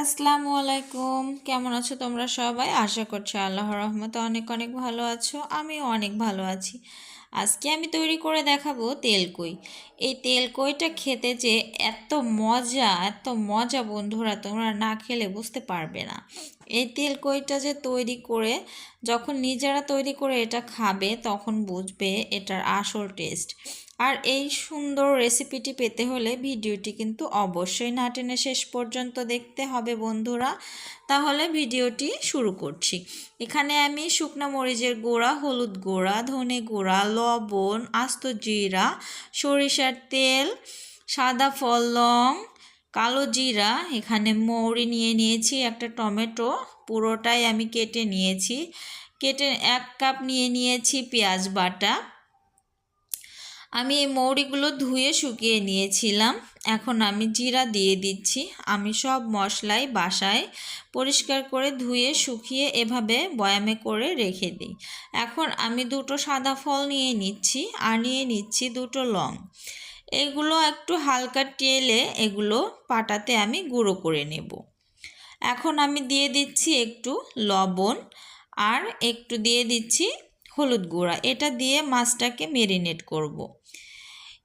আসসালামু আলাইকুম। কেমন আছো তোমরা সবাই? আশা করছি আল্লাহ রহমতে অনেক অনেক ভালো আছো। আমিও অনেক ভালো আছি। আজকে আমি তৈরি করে দেখাবো তেলকই এই তেলকইটা খেতে যে এত মজা এত মজা বন্ধুরা, তোমরা না খেলে বুঝতে পারবে না। এই তেলকইটা যে তৈরি করে, যখন নিজেরা তৈরি করে এটা খাবে, তখন বুঝবে এটার আসল টেস্ট আর এই সুন্দর রেসিপিটি পেতে হলে ভিডিওটি কিন্তু অবশ্যই না টেনে শেষ পর্যন্ত দেখতে হবে বন্ধুরা। তাহলে ভিডিওটি শুরু করছি। এখানে আমি শুকনো মরিচের গুঁড়া, হলুদ গোড়া, ধনে গোড়া, লবণ, আস্ত জিরা, সরিষার তেল, সাদা ফল, লং কালো জিরা, এখানে মৌরি নিয়ে নিয়েছি, একটা টমেটো, পুরোটাই আমি কেটে নিয়েছি। কেটে এক কাপ নিয়ে নিয়েছি পেঁয়াজ বাটা। আমি এই মৌরিগুলো ধুয়ে শুকিয়ে নিয়েছিলাম। এখন আমি জিরা দিয়ে দিচ্ছি। আমি সব মশলাই বাসায় পরিষ্কার করে ধুয়ে শুকিয়ে এভাবে বয়ামে করে রেখে দিই। এখন আমি দুটো সাদা ফল নিয়ে নিচ্ছি, আর নিয়ে নিচ্ছি দুটো লং। এগুলো একটু হালকা টেলে এগুলো পাটাতে আমি গুঁড়ো করে নেব। এখন আমি দিয়ে দিচ্ছি একটু লবণ আর একটু দিয়ে দিচ্ছি হলুদ গুঁড়া। এটা দিয়ে মাছটাকে মেরিনেট করব।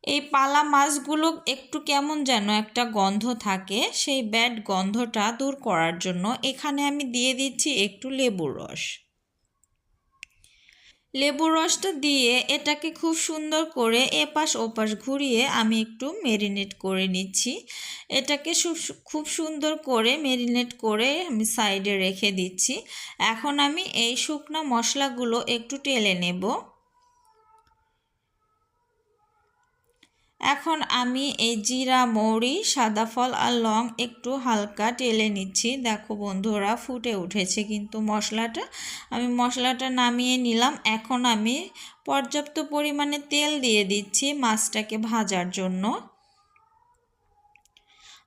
এই পালা মাছগুলো একটু কেমন যেন একটা গন্ধ থাকে, সেই ব্যাড গন্ধটা দূর করার জন্য এখানে আমি দিয়ে দিচ্ছি একটু লেবুর রস। লেবুর রসটা দিয়ে এটাকে খুব সুন্দর করে এপাশ ওপাশ ঘুরিয়ে আমি একটু মেরিনেট করে নিচ্ছি। এটাকে খুব সুন্দর করে মেরিনেট করে আমি সাইডে রেখে দিচ্ছি। এখন আমি এই শুকনো মশলাগুলো একটু টেলে নেব। এখন আমি এই জিরা মৌরি, সাদা ফল আর লং একটু হালকা টেলে নিচ্ছি। দেখো বন্ধুরা, ফুটে উঠেছে কিন্তু মশলাটা। আমি মশলাটা নামিয়ে নিলাম। এখন আমি পর্যাপ্ত পরিমাণে তেল দিয়ে দিচ্ছি মাছটাকে ভাজার জন্য।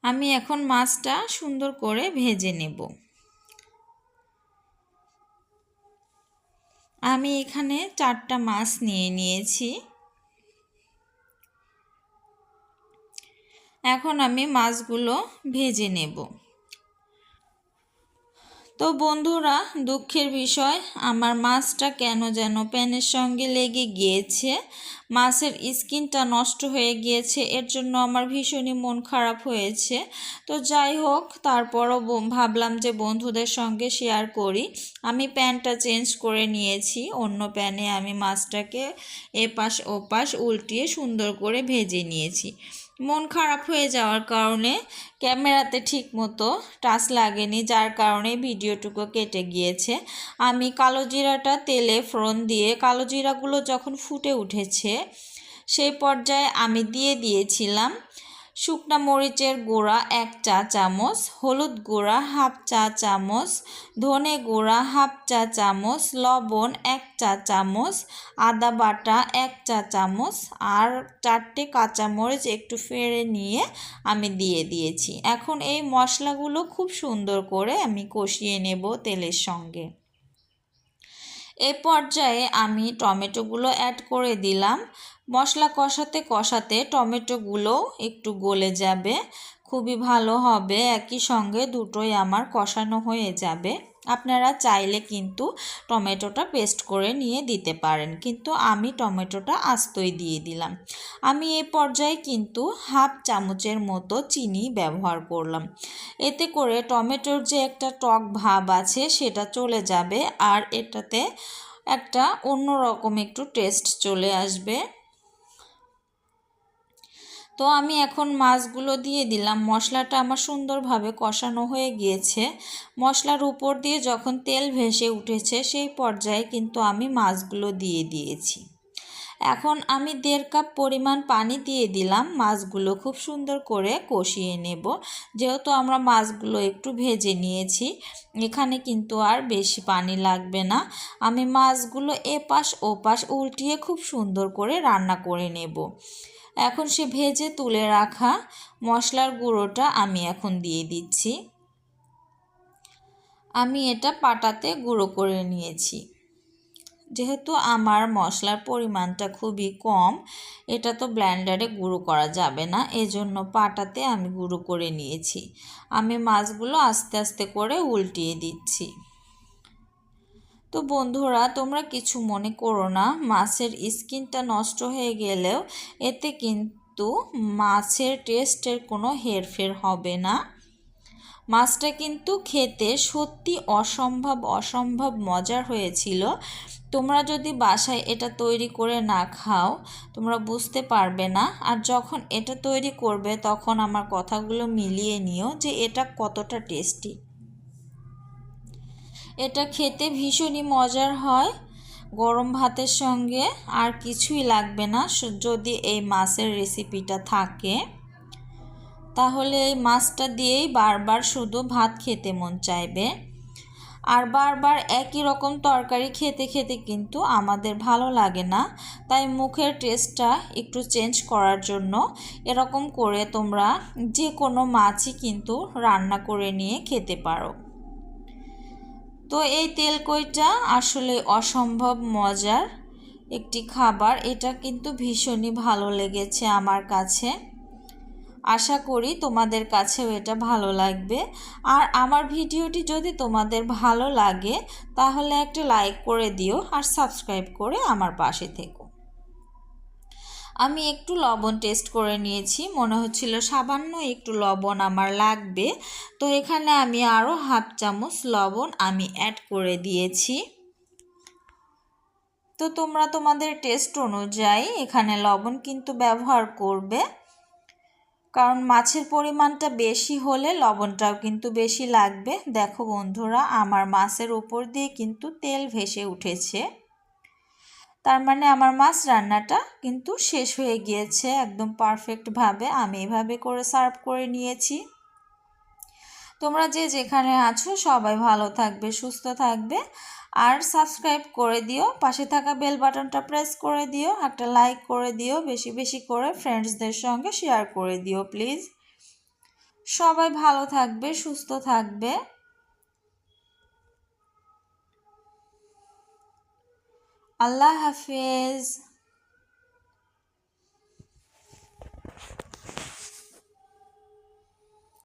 আমি এখন মাছটা সুন্দর করে ভেজে নেব। আমি এখানে চারটা মাছ নিয়ে নিয়েছি। এখন আমি মাছগুলো ভেজে নেব। তো বন্ধুরা, দুঃখের বিষয়, আমার মাছটা কেন যেন প্যানের সঙ্গে লেগে গিয়েছে, মাছের স্কিনটা নষ্ট হয়ে গিয়েছে, এর জন্য আমার ভীষণই মন খারাপ হয়েছে। তো যাই হোক, তারপরও ভাবলাম যে বন্ধুদের সঙ্গে শেয়ার করি। আমি প্যানটা চেঞ্জ করে নিয়েছি, অন্য প্যানে আমি মাছটাকে এপাশ ওপাশ উল্টিয়ে সুন্দর করে ভেজে নিয়েছি। মন খারাপ হয়ে যাওয়ার কারণে ক্যামেরাতে ঠিক মতো টাচ লাগেনি, যার কারণে ভিডিওটুকু কেটে গিয়েছে। আমি কালো জিরাটা তেলে ফোড়ন দিয়ে, কালো জিরাগুলো যখন ফুটে উঠেছে, সেই পর্যায়ে আমি দিয়ে দিয়েছিলাম শুকনা মরিচের গুঁড়া এক চা চামচ, হলুদ গুঁড়া হাফ চা চামচ, ধনে গুঁড়া হাফ চা চামচ, লবণ এক চা চামচ, আদা বাটা এক চা চামচ আর চারটে কাঁচামরিচ একটু ফেড়ে নিয়ে আমি দিয়ে দিয়েছি। এখন এই মশলাগুলো খুব সুন্দর করে আমি কষিয়ে নেব তেলের সঙ্গে। এ পর্যায়ে আমি টমেটোগুলো অ্যাড করে দিলাম। মশলা কষাতে কষাতে টমেটোগুলো একটু গলে যাবে। খুবই ভালো হবে। একই সঙ্গে দুটোই আমার কষানো হয়ে যাবে। আপনারা চাইলে কিন্তু টমেটোটা পেস্ট করে নিয়ে দিতে পারেন। কিন্তু আমি টমেটোটা আস্তই দিয়ে দিলাম। আমি এ পর্যায়ে কিন্তু হাফ চামচের মতো চিনি ব্যবহার করলাম। এতে করে টমেটোর যে একটা টক ভাব আছে, সেটা চলে যাবে। আর এটাতে একটা অন্যরকম একটু টেস্ট চলে আসবে। তো আমি এখন মাছগুলো দিয়ে দিলাম। মশলাটা আমার সুন্দরভাবে কষানো হয়ে গিয়েছে। মশলার উপর দিয়ে যখন তেল ভেসে উঠেছে, সেই পর্যায়ে কিন্তু আমি মাছগুলো দিয়ে দিয়েছি। এখন আমি দেড় কাপ পরিমাণ পানি দিয়ে দিলাম। মাছগুলো খুব সুন্দর করে কষিয়ে নেব। যেহেতু আমরা মাছগুলো একটু ভেজে নিয়েছি, এখানে কিন্তু আর বেশি পানি লাগবে না। আমি মাছগুলো এপাশ ওপাশ উল্টিয়ে খুব সুন্দর করে রান্না করে নেব। এখন সে ভেজে তুলে রাখা মশলার গুঁড়োটা আমি এখন দিয়ে দিচ্ছি। আমি এটা পাটাতে গুঁড়ো করে নিয়েছি। যেহেতু আমার মশলার পরিমাণটা খুবই কম, এটা তো ব্ল্যান্ডারে গুঁড়ো করা যাবে না, এজন্য পাটাতে আমি গুঁড়ো করে নিয়েছি। আমি মাছগুলো আস্তে আস্তে করে উল্টিয়ে দিচ্ছি। তো বন্ধুরা, তোমরা কিছু মনে করো না, মাছের স্কিনটা নষ্ট হয়ে গেলেও এতে কিন্তু মাছের টেস্টের কোনো হেরফের হবে না। মাছটা কিন্তু খেতে সত্যি অসম্ভব অসম্ভব মজার হয়েছিল। তোমরা যদি বাসায় এটা তৈরি করে না খাও, তোমরা বুঝতে পারবে না। আর যখন এটা তৈরি করবে, তখন আমার কথাগুলো মিলিয়ে নিও যে এটা কতটা টেস্টি। এটা খেতে ভীষণই মজার হয়। গরম ভাতের সঙ্গে আর কিছুই লাগবে না। যদি এই মাছের রেসিপিটা থাকে, তাহলে এই মাছটা দিয়েই বারবার শুধু ভাত খেতে মন চাইবে। আর বারবার একই রকম তরকারি খেতে খেতে কিন্তু আমাদের ভালো লাগে না। তাই মুখের টেস্টটা একটু চেঞ্জ করার জন্য এরকম করে তোমরা যে কোনো মাছই কিন্তু রান্না করে নিয়ে খেতে পারো। তো এই তেলকইটা আসলে অসম্ভব মজার একটি খাবার। এটা কিন্তু ভীষণই ভালো লেগেছে আমার কাছে। আশা করি তোমাদের কাছেও এটা ভালো লাগবে। আর আমার ভিডিওটি যদি তোমাদের ভালো লাগে, তাহলে একটা লাইক করে দিও আর সাবস্ক্রাইব করে আমার পাশে থেকো। আমি একটু লবণ টেস্ট করে নিয়েছি। মনে হচ্ছিল সামান্য একটু লবণ আমার লাগবে। তো এখানে আমি আরও হাফ চামচ লবণ আমি অ্যাড করে দিয়েছি। তো তোমরা তোমাদের টেস্ট অনুযায়ী এখানে লবণ কিন্তু ব্যবহার করবে। কারণ মাছের পরিমাণটা বেশি হলে লবণটাও কিন্তু বেশি লাগবে। দেখো বন্ধুরা, আমার মাছের উপর দিয়ে কিন্তু তেল ভেসে উঠেছে। তার মানে আমার মাছ রান্নাটা কিন্তু শেষ হয়ে গিয়েছে একদম পারফেক্টভাবে আমি এভাবে করে সার্ভ করে নিয়েছি। তোমরা যে যেখানে আছো সবাই ভালো থাকবে, সুস্থ থাকবে। আর সাবস্ক্রাইব করে দিও, পাশে থাকা বেল বাটনটা প্রেস করে দিও, একটা লাইক করে দিও, বেশি বেশি করে ফ্রেন্ডসদের সঙ্গে শেয়ার করে দিও প্লিজ সবাই ভালো থাকবে, সুস্থ থাকবে। আল্লাহ হাফেজ।